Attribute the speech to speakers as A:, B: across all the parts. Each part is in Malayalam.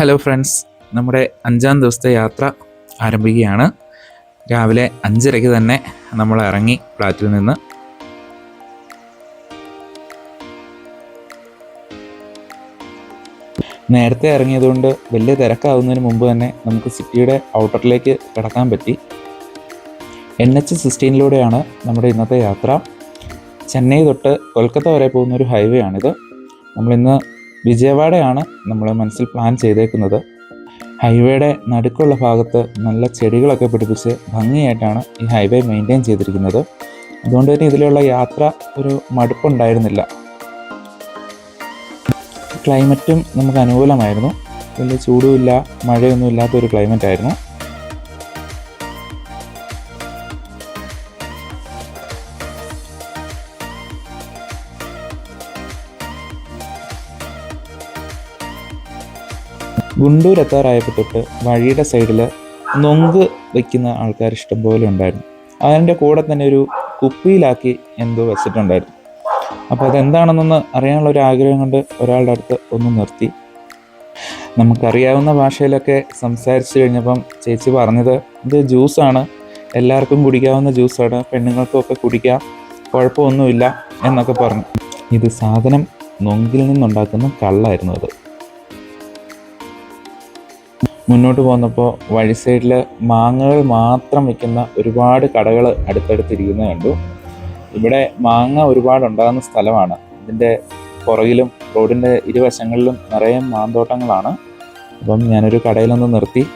A: ഹലോ ഫ്രണ്ട്സ് നമ്മുടെ അഞ്ചാം ദിവസത്തെ യാത്ര ആരംഭിക്കുകയാണ്. രാവിലെ അഞ്ചരയ്ക്ക് തന്നെ നമ്മൾ ഇറങ്ങി ഫ്ലാറ്റിൽ നിന്ന്. നേരത്തെ ഇറങ്ങിയതുകൊണ്ട് വലിയ തിരക്കാവുന്നതിന് മുമ്പ് തന്നെ നമുക്ക് സിറ്റിയുടെ ഔട്ടറിലേക്ക് കിടക്കാൻ പറ്റി. എൻ എച്ച് സിക്സ്റ്റീനിലൂടെയാണ് നമ്മുടെ ഇന്നത്തെ യാത്ര. ചെന്നൈ തൊട്ട് കൊൽക്കത്ത വരെ പോകുന്ന ഒരു ഹൈവേ ആണിത്. നമ്മളിന്ന് വിജയവാഡയാണ് നമ്മൾ മനസ്സിൽ പ്ലാൻ ചെയ്തേക്കുന്നത്. ഹൈവേയുടെ നടുക്കുള്ള ഭാഗത്ത് നല്ല ചെടികളൊക്കെ പിടിപ്പിച്ച് ഭംഗിയായിട്ടാണ് ഈ ഹൈവേ മെയിന്റെയിൻ ചെയ്തിരിക്കുന്നത്. അതുകൊണ്ട് തന്നെ ഇതിലുള്ള യാത്ര ഒരു മടുപ്പുണ്ടായിരുന്നില്ല. ക്ലൈമറ്റും നമുക്ക് അനുകൂലമായിരുന്നു. വലിയ ചൂടുമില്ല മഴയൊന്നും ഇല്ലാത്തൊരു ക്ലൈമറ്റ് ആയിരുന്നു. ഗുണ്ടൂർ എത്താറായപ്പോൾ തൊട്ട് വഴിയുടെ സൈഡിൽ നൊങ്ക് വയ്ക്കുന്ന ആൾക്കാർ ഇഷ്ടംപോലെ ഉണ്ടായിരുന്നു. അതിന്റെ കൂടെ തന്നെ ഒരു കുപ്പിയിലാക്കി എന്തോ വെച്ചിട്ടുണ്ടായിരുന്നു. അപ്പോൾ അതെന്താണെന്നൊന്ന് അറിയാനുള്ള ഒരു ആഗ്രഹം കൊണ്ട് ഒരാളുടെ അടുത്ത് ഒന്ന് നിർത്തി. നമുക്കറിയാവുന്ന ഭാഷയിലൊക്കെ സംസാരിച്ചു കഴിഞ്ഞപ്പം ചേച്ചി പറഞ്ഞത് ഇത് ജ്യൂസാണ്. എല്ലാവർക്കും കുടിക്കാവുന്ന ജ്യൂസാണ്. പെണ്ണുങ്ങൾക്കൊക്കെ കുടിക്കാം. കുഴപ്പമൊന്നുമില്ല എന്നൊക്കെ പറഞ്ഞു. ഇത് സാധനം നൊങ്കിൽ നിന്നുണ്ടാക്കുന്ന കള്ളായിരുന്നു അത്. മുന്നോട്ട് പോകുന്നപ്പോൾ വഴി സൈഡിൽ മാങ്ങകൾ മാത്രം വിൽക്കുന്ന ഒരുപാട് കടകൾ അടുത്തടുത്തിരിക്കുന്നത് കണ്ടു. ഇവിടെ മാങ്ങ ഒരുപാട് ഉണ്ടാകുന്ന സ്ഥലമാണ്. ഇതിന്റെ പുറകിലും റോഡിന്റെ ഇരുവശങ്ങളിലും നിറയെ മാന്തോട്ടങ്ങളാണ്. അപ്പം ഞാനൊരു കടയിലൊന്ന് നിർത്തി.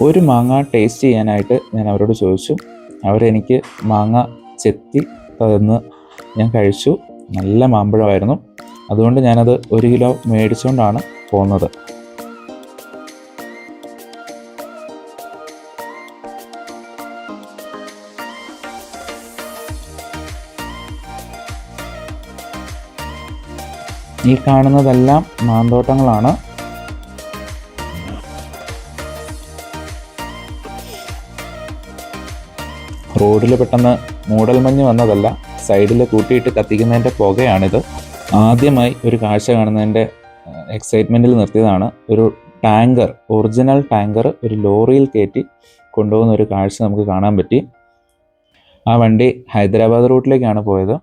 A: ഒരു മാങ്ങ ടേസ്റ്റ് ചെയ്യാനായിട്ട് ഞാൻ അവരോട് ചോദിച്ചു. അവരെനിക്ക് മാങ്ങ ചെത്തി തന്ന് ഞാൻ കഴിച്ചു. നല്ല മാമ്പഴമായിരുന്നു. അതുകൊണ്ട് ഞാനത് ഒരു കിലോ മേടിച്ചുകൊണ്ടാണ് പോകുന്നത്. ഈ കാണുന്നതെല്ലാം മാന്തോട്ടങ്ങളാണ്. റോഡിൽ പെട്ടെന്ന് മൂടൽമഞ്ഞ് വന്നതല്ല സൈഡിൽ കൂട്ടിയിട്ട് കത്തിക്കുന്നതിന്റെ പുകയാണിത്. ആദ്യമായി ഒരു കാഴ്ച കാണുന്നതിന്റെ എക്സൈറ്റ്മെന്റിൽ നിർത്തിയതാണ്. ഒരു ടാങ്കർ ഒറിജിനൽ ടാങ്കർ ഒരു ലോറിയിൽ കയറ്റി കൊണ്ടുപോകുന്ന ഒരു കാഴ്ച നമുക്ക് കാണാൻ പറ്റി. ആ വണ്ടി ഹൈദരാബാദ് റൂട്ടിലേക്കാണ് പോയത്.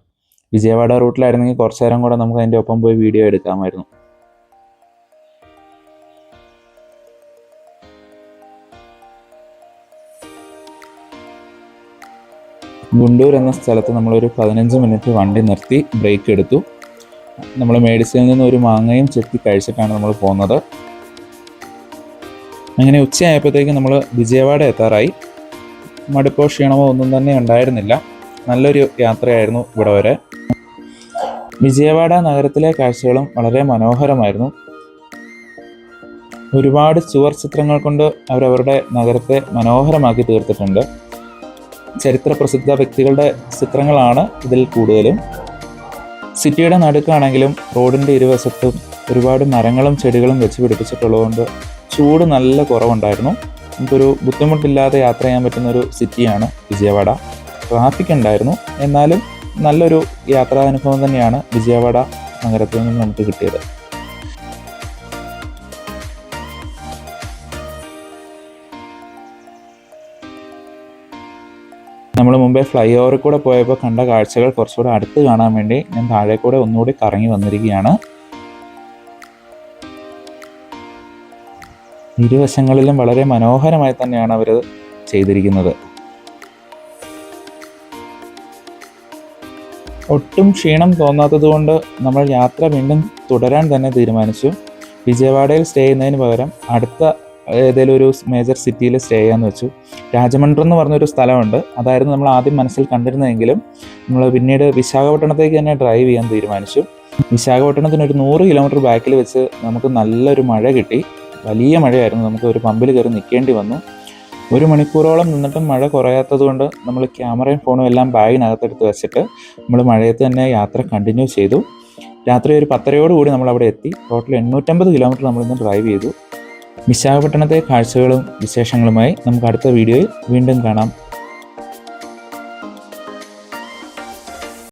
A: വിജയവാഡ റൂട്ടിലായിരുന്നെങ്കിൽ കുറച്ചു നേരം കൂടെ നമുക്ക് അതിന്റെ ഒപ്പം പോയി വീഡിയോ എടുക്കാമായിരുന്നു. ഗുണ്ടൂർ എന്ന സ്ഥലത്ത് നമ്മളൊരു പതിനഞ്ച് മിനിറ്റ് വണ്ടി നിർത്തി ബ്രേക്ക് എടുത്തു. നമ്മൾ മേടിച്ചതിൽ നിന്ന് ഒരു മാങ്ങയും ചെത്തി കഴിച്ചിട്ടാണ് നമ്മൾ പോകുന്നത്. അങ്ങനെ ഉച്ചയായപ്പോഴത്തേക്ക് നമ്മൾ വിജയവാഡ എത്താറായി. മടുപ്പോ ക്ഷീണമോ ഒന്നും തന്നെ ഉണ്ടായിരുന്നില്ല. നല്ലൊരു യാത്രയായിരുന്നു ഇവിടെ വരെ. വിജയവാഡ നഗരത്തിലെ കാഴ്ചകളും വളരെ മനോഹരമായിരുന്നു. ഒരുപാട് ചുവർ ചിത്രങ്ങൾ കൊണ്ട് അവരവരുടെ നഗരത്തെ മനോഹരമാക്കി തീർത്തിട്ടുണ്ട്. ചരിത്ര പ്രസിദ്ധ വ്യക്തികളുടെ ചിത്രങ്ങളാണ് ഇതിൽ കൂടുതലും. സിറ്റിയുടെ നടുക്കാണെങ്കിലും റോഡിന്റെ ഇരുവശത്തും ഒരുപാട് മരങ്ങളും ചെടികളും വെച്ച് പിടിപ്പിച്ചിട്ടുള്ളതുകൊണ്ട് ചൂട് നല്ല കുറവുണ്ടായിരുന്നു. നമുക്കൊരു ബുദ്ധിമുട്ടില്ലാതെ യാത്ര ചെയ്യാൻ പറ്റുന്ന ഒരു സിറ്റിയാണ് വിജയവാഡ. ട്രാഫിക് ഉണ്ടായിരുന്നു. എന്നാലും നല്ലൊരു യാത്രാനുഭവം തന്നെയാണ് വിജയവാഡ നഗരത്തിൽ നിന്ന് നമുക്ക് കിട്ടിയത്. നമ്മൾ മുമ്പേ ഫ്ലൈ ഓവറിൽ കൂടെ പോയപ്പോൾ കണ്ട കാഴ്ചകൾ കുറച്ചുകൂടെ അടുത്ത് കാണാൻ വേണ്ടി ഞാൻ താഴെ കൂടെ ഒന്നുകൂടി കറങ്ങി വന്നിരിക്കുകയാണ്. ഇരുവശങ്ങളിലും വളരെ മനോഹരമായി തന്നെയാണ് അവർ ചെയ്തിരിക്കുന്നത്. ഒട്ടും ക്ഷീണം തോന്നാത്തതുകൊണ്ട് നമ്മൾ യാത്ര വീണ്ടും തുടരാൻ തന്നെ തീരുമാനിച്ചു. വിജയവാഡയിൽ സ്റ്റേ ചെയ്യുന്നതിന് പകരം അടുത്ത ഏതെങ്കിലും ഒരു മേജർ സിറ്റിയിൽ സ്റ്റേ ചെയ്യാന്ന് വെച്ചു. രാജമണ്ഡ്രം എന്ന് പറഞ്ഞൊരു സ്ഥലമുണ്ട്. അതായിരുന്നു നമ്മൾ ആദ്യം മനസ്സിൽ കണ്ടിരുന്നതെങ്കിലും നമ്മൾ പിന്നീട് വിശാഖപട്ടണത്തേക്ക് തന്നെ ഡ്രൈവ് ചെയ്യാൻ തീരുമാനിച്ചു. വിശാഖപട്ടണത്തിന് ഒരു നൂറ് കിലോമീറ്റർ ബാക്കിൽ വെച്ച് നമുക്ക് നല്ലൊരു മഴ കിട്ടി. വലിയ മഴയായിരുന്നു. നമുക്ക് ഒരു പമ്പിൽ കയറി നിൽക്കേണ്ടി വന്നു. ഒരു മണിക്കൂറോളം നിന്നിട്ടും മഴ കുറയാത്തത് കൊണ്ട് നമ്മൾ ക്യാമറയും ഫോണും എല്ലാം ബാഗിനകത്തെടുത്ത് വെച്ചിട്ട് നമ്മൾ മഴയത്ത് തന്നെ യാത്ര കണ്ടിന്യൂ ചെയ്തു. രാത്രി ഒരു പത്തരയോടുകൂടി നമ്മൾ അവിടെ എത്തി. ടോട്ടൽ എണ്ണൂറ്റമ്പത് കിലോമീറ്റർ നമ്മളിന്ന് ഡ്രൈവ് ചെയ്തു. വിശാഖപട്ടണത്തെ കാഴ്ചകളും വിശേഷങ്ങളുമായി നമുക്ക് അടുത്ത വീഡിയോയിൽ വീണ്ടും കാണാം.